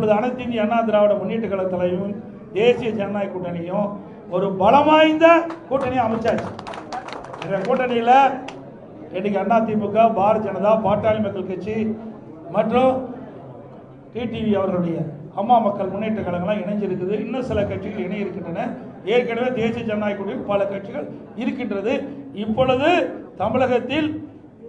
இப்பொழுது அனைத்து இந்திய அண்ணா திராவிட முன்னேற்ற கழகத்திலையும் தேசிய ஜனநாயக கூட்டணியும் ஒரு பலம் வாய்ந்த கூட்டணியை அமைச்சாச்சு. இந்த கூட்டணியில் இன்னைக்கு அண்ணா திமுக பாரதிய ஜனதா பாட்டாளி மக்கள் கட்சி மற்றும் டிடிவி அவர்களுடைய அம்மா மக்கள் முன்னேற்ற கழகம்லாம் இணைஞ்சிருக்குது. இன்னும் சில கட்சிகள் இணை இருக்கின்றன ஏற்கனவே தேசிய ஜனநாயக கூட்டணியில் பல கட்சிகள் இருக்கின்றது. இப்பொழுது தமிழகத்தில்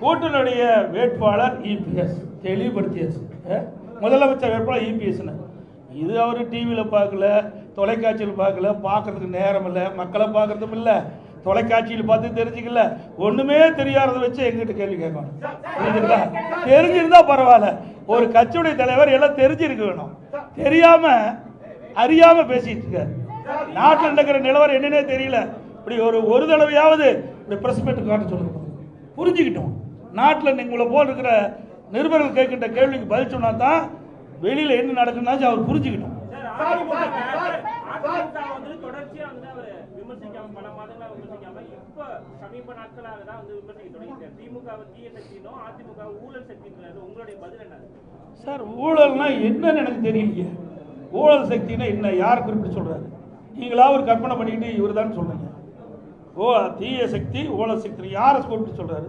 கூட்டணியுடைய வேட்பாளர் இபிஎஸ் தெளிவுபடுத்தியாச்சு. முதலமைச்சர் வேட்பாளர் இபிஎஸ்னு இது அவர் டிவியில் பார்க்கல தொலைக்காட்சியில் பார்க்கல பார்க்கறதுக்கு நேரம் இல்லை மக்களை பார்க்கறதும் இல்லை தொலைக்காட்சியில் பார்த்து தெரிஞ்சுக்கல. ஒன்றுமே தெரியாததை வச்சு எங்கிட்ட கேள்வி கேட்கணும். புரியுதுங்களா தெரிஞ்சிருந்தா பரவாயில்ல. ஒரு கட்சியுடைய தலைவர் எல்லாம் தெரிஞ்சிருக்க வேணும். தெரியாம அறியாம பேசிட்டு இருக்காரு. நாட்டில் நடக்கிற நிலவரம் என்னன்னே தெரியல. இப்படி ஒரு ஒரு தடவையாவது இப்படி பிரஸ் மீட் காட்ட சொல்லுங்க. புரிஞ்சுக்கிட்டோம். நாட்டில் உங்களை போல் இருக்கிற நிருபர்கள் கேட்கின்ற கேள்விக்கு பதில் சொன்னா தான் வெளியில் என்ன நடக்குதுன்னா அவர் என்ன? சார் ஊழல்னா என்னன்னு எனக்கு தெரியலையே. ஊழல் சக்தினா என்ன? யார் குறிப்பிட்டு சொல்றாரு? நீங்களா ஒரு கற்பனை பண்ணிக்கிட்டு இவர் தான் சொல்றீங்க ஓ தீய சக்தி ஊழல் சக்தி யாரை குறிப்பிட்டு சொல்றாரு?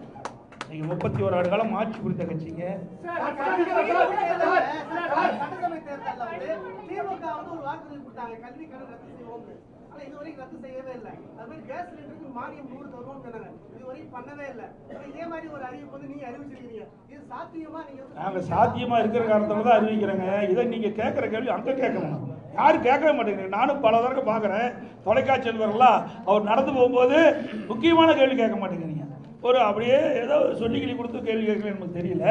நீங்கள் முப்பத்தி ஒரு ஆண்டு காலம் ஆட்சி புரிந்த கட்சிங்க நீங்க சாத்தியமா நீங்க நாங்கள் சாத்தியமாக இருக்கிற காரணத்தில் தான் அறிவிக்கிறேங்க இதை நீங்கள் கேட்குற கேள்வி அங்கே கேட்கணும் யாரும் கேட்கவே மாட்டேங்கிறீங்க நானும் பல தடவை பார்க்குறேன் தொலைக்காட்சியில் வரலாம் அவர் நடந்து போகும்போது முக்கியமான கேள்வி கேட்க மாட்டேங்கிறீங்க ஒரு அப்படியே ஏதோ சொல்லி கிளி கொடுத்து கேள்வி கேட்கல நமக்கு தெரியல.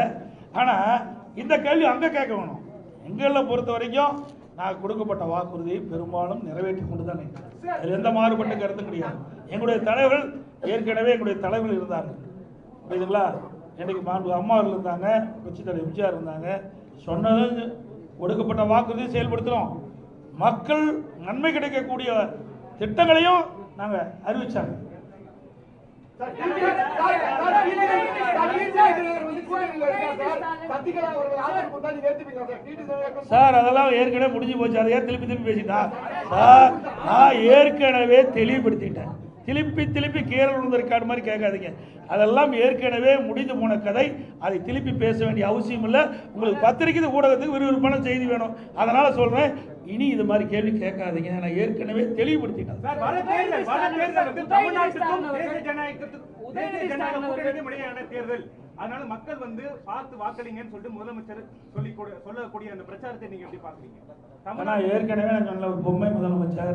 ஆனால் இந்த கேள்வி அங்கே கேட்க வேணும். எங்களை பொறுத்த வரைக்கும் நான் கொடுக்கப்பட்ட வாக்குறுதியை பெரும்பாலும் நிறைவேற்றி கொண்டு தான் அதில் எந்த மாறுபட்ட கருத்தும் கிடையாது. எங்களுடைய தலைவர்கள் ஏற்கனவே எங்களுடைய தலைவர்கள் இருந்தாங்க புரியுதுங்களா? இன்னைக்கு மாண்பு அம்மா அவர்கள் இருந்தாங்க கட்சி தலைவர் எம்ஜிஆர் இருந்தாங்க சொன்னது கொடுக்கப்பட்ட வாக்குறுதியை செயல்படுத்துகிறோம் மக்கள் நன்மை கிடைக்கக்கூடிய திட்டங்களையும் நாங்கள் அறிவிச்சாங்க. சார் அதெல்லாம் ஏற்கனவே முடிஞ்சு போச்சு. அதை ஏன் திருப்பி திருப்பி பேசிட்டா? சார் நான் ஏற்கனவே தெளிவுபடுத்திட்டேன். திருப்பி திருப்பி கீரல் விழுந்த ரெக்கார்டு மாதிரி கேட்காதீங்க. அதெல்லாம் ஏற்கனவே முடிந்து போன கதை. அதை திருப்பி பேச வேண்டிய அவசியம் இல்லை. உங்களுக்கு பத்திரிக்கை ஊடகத்துக்கு விறுவிறுப்பான செய்தி வேணும். அதனால் சொல்கிறேன் இனி இது மாதிரி கேள்வி கேட்காதீங்க. நான் ஏற்கனவே தெளிவுபடுத்திட்டேன். தேர்தல், அதனால மக்கள் வந்து பார்த்து வாக்களிங்கன்னு சொல்லிட்டு முதலமைச்சர் சொல்லி கொடு- சொல்லக்கூடிய அந்த பிரச்சாரத்தை நீங்க எப்படி பாக்குறீங்க தமிழ்நாடு ஏற்கனவே நான் சொன்ன ஒரு பொம்மை முதலமைச்சர்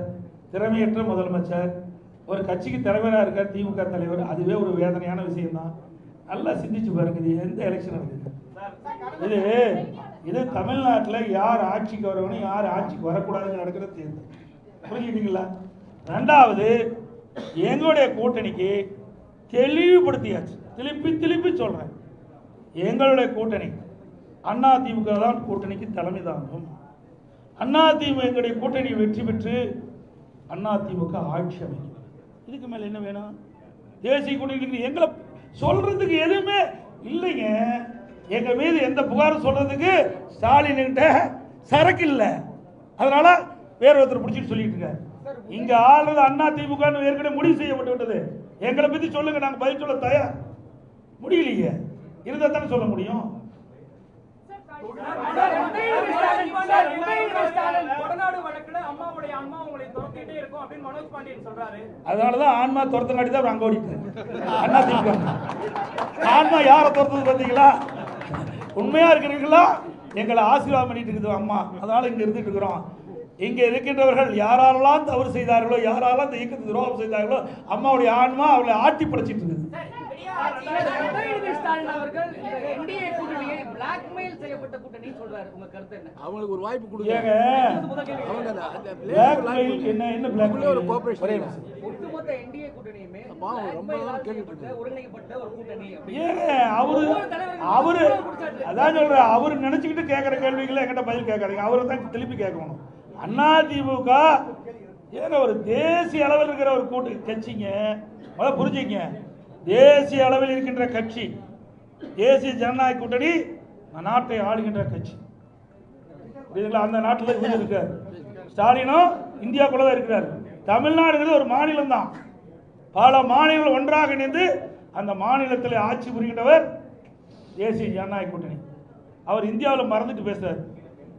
திறமையற்ற முதலமைச்சர் ஒரு கட்சிக்கு தலைவராக இருக்கார் திமுக தலைவர் அதுவே ஒரு வேதனையான விஷயம்தான். நல்லா சிந்திச்சு பாருங்க இது எந்த எலெக்ஷன் இருக்குது இது இது தமிழ்நாட்டில் யார் ஆட்சிக்கு வரணும் யார் ஆட்சிக்கு வரக்கூடாதுன்னு நடக்கிற தேர்தல். புரிஞ்சுக்கிட்டீங்களா? ரெண்டாவது எங்களுடைய கூட்டணிக்கு தெளிவுபடுத்தியாச்சு. திருப்பி திருப்பி சொல்கிறேன் எங்களுடைய கூட்டணி அண்ணா திமுக தான் கூட்டணிக்கு தலைமை தாங்கும். அண்ணா திமுக எங்களுடைய கூட்டணி வெற்றி பெற்று அண்ணா திமுக ஆட்சி அமைக்கும். இதுக்கு மேலே என்ன வேணும்? தேசிய கூட்டணி எங்களை சொல்றதுக்கு எதுவுமே இல்லைங்க. எங்க மீது எந்த புகாரும் சொல்றதுக்கு ஸ்டாலின் கிட்ட சரக்கு இல்லை. அதனால வேற ஒருத்தர் பிடிச்சிட்டு சொல்லிட்டு இருக்காரு. இங்க ஆளுநர் அண்ணா திமுக ஏற்கனவே முடிவு செய்யப்பட்டு விட்டது. எங்களை பத்தி சொல்லுங்க நாங்க பதில் சொல்ல தயார். முடியலையே. இருந்தா தானே சொல்ல முடியும். அதனாலதான் ஆன்மா துரத்தங்காட்டி தான் அங்க ஓடிட்டு அண்ணா திமுக. ஆன்மா யாரை துரத்துது பார்த்தீங்களா? உண்மையா இருக்கிறீங்களா எங்களை ஆசீர்வாதம் பண்ணிட்டு இருக்குது அம்மா. அதனால இங்க இருந்துட்டு இருக்கிறோம் இங்க இருக்கின்றவர்கள் யாரெல்லாம் தவறு செய்தார்களோ யாரெல்லாம் இந்த இயக்கத்துக்கு துரோகம் செய்தார்களோ அம்மாவுடைய ஆன்மா அவளை ஆட்டி படைச்சிட்டு இருக்குது செய்யப்பட்ட கூட்டணி சொல்றாரு. உங்க கருத்து என்ன? அவங்களுக்கு ஒரு வாய்ப்பு கொடுங்க. அவங்க என்ன என்ன உள்ளே ஒரு. ஒட்டுமொத்த என்டிஏ கூட்டணியுமே ஆமா, ரொம்ப ஒருங்கிணைக்கப்பட்ட ஒரு கூட்டணி அப்படின்னு. ஏங்க அவரு அவரு அதான் சொல்றேன் அவரு நினைச்சுக்கிட்டு கேட்கிற கேள்விகளை என்கிட்ட பதில் கேட்காதீங்க. அவரை தான் திருப்பி கேட்கணும். அண்ணா திமுக ஏங்க ஒரு தேசிய அளவில் இருக்கிற ஒரு கூட்டு கட்சிங்க. முதல்ல புரிஞ்சுங்க. தேசிய அளவில் இருக்கின்ற கட்சி தேசிய ஜனநாயக கூட்டணி நாட்டை ஆளுகின்ற கட்சி. புரியுதுங்களா? அந்த நாட்டில் இவர் இருக்கார். ஸ்டாலினும் இந்தியாக்குள்ள தான் இருக்கிறார். தமிழ்நாடுங்கிறது ஒரு மாநிலம் தான் பல மாநிலங்கள் ஒன்றாக இணைந்து அந்த மாநிலத்தில் ஆட்சி புரிகின்றவர் தேசிய ஜனநாயக கூட்டணி. அவர் இந்தியாவில் மறந்துட்டு பேசுகிறார்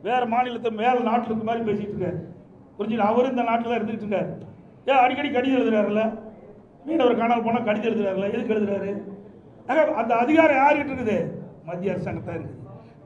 வேற மாநிலத்தை மேல நாட்டில் இருக்க மாதிரி பேசிட்டு இருக்காரு. புரிஞ்சுல அவரும் இந்த நாட்டில் தான் இருந்துகிட்டு இருக்காரு. ஏன் அடிக்கடி கடிதம் எழுதுறாருல்ல? மீனவர் காணாமல் போனால் கடிதம் எழுதுறாருல்ல? எதுக்கு எழுதுறாரு? அந்த அதிகாரம் யார்கிட்ட இருக்குது? மத்திய அரசாங்கத்தான் இருக்குது.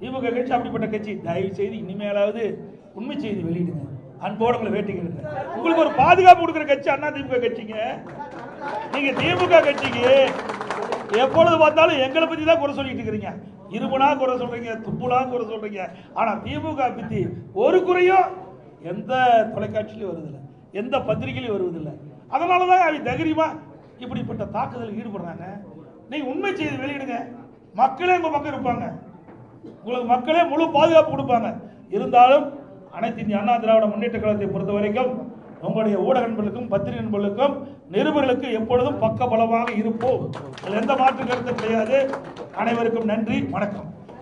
திமுக கட்சி அப்படிப்பட்ட கட்சி. தயவு செய்து இனிமேலாவது உண்மை செய்தி வெளியிடுங்க. அன்போடு உங்களை வேட்டிக்கிறேன். உங்களுக்கு ஒரு பாதுகாப்பு கொடுக்குற கட்சி அண்ணா திமுக கட்சிங்க. நீங்க திமுக கட்சிக்கு எப்பொழுது பார்த்தாலும் எங்களை பத்தி தான் குறை சொல்லிட்டு இருக்கிறீங்க. இருமுனா குறை சொல்றீங்க துப்புலா குறை சொல்றீங்க. ஆனா திமுக பத்தி ஒரு குறையும் எந்த தொலைக்காட்சியிலும் வருதில்லை. எந்த பத்திரிகையிலும் வருவதில்லை. அதனால தான் அவங்க தைரியமா இப்படிப்பட்ட தாக்குதலில் ஈடுபடுறாங்க. நீங்க உண்மை செய்தி வெளியிடுங்க. மக்களே உங்க பக்கம் இருப்பாங்க. உங்களுக்கு மக்களே முழு பாதுகாப்பு கொடுப்பாங்க. இருந்தாலும் அனைத்து இந்திய அண்ணா திராவிட முன்னேற்ற கழகத்தை பொறுத்த வரைக்கும் உங்களுடைய ஊடக நண்பர்களுக்கும் பத்திரிகை நண்பர்களுக்கும் நிருபர்களுக்கு எப்பொழுதும் பக்க பலமாக இருப்போம். அதில் எந்த மாற்று கருத்தும் கிடையாது. அனைவருக்கும் நன்றி வணக்கம்.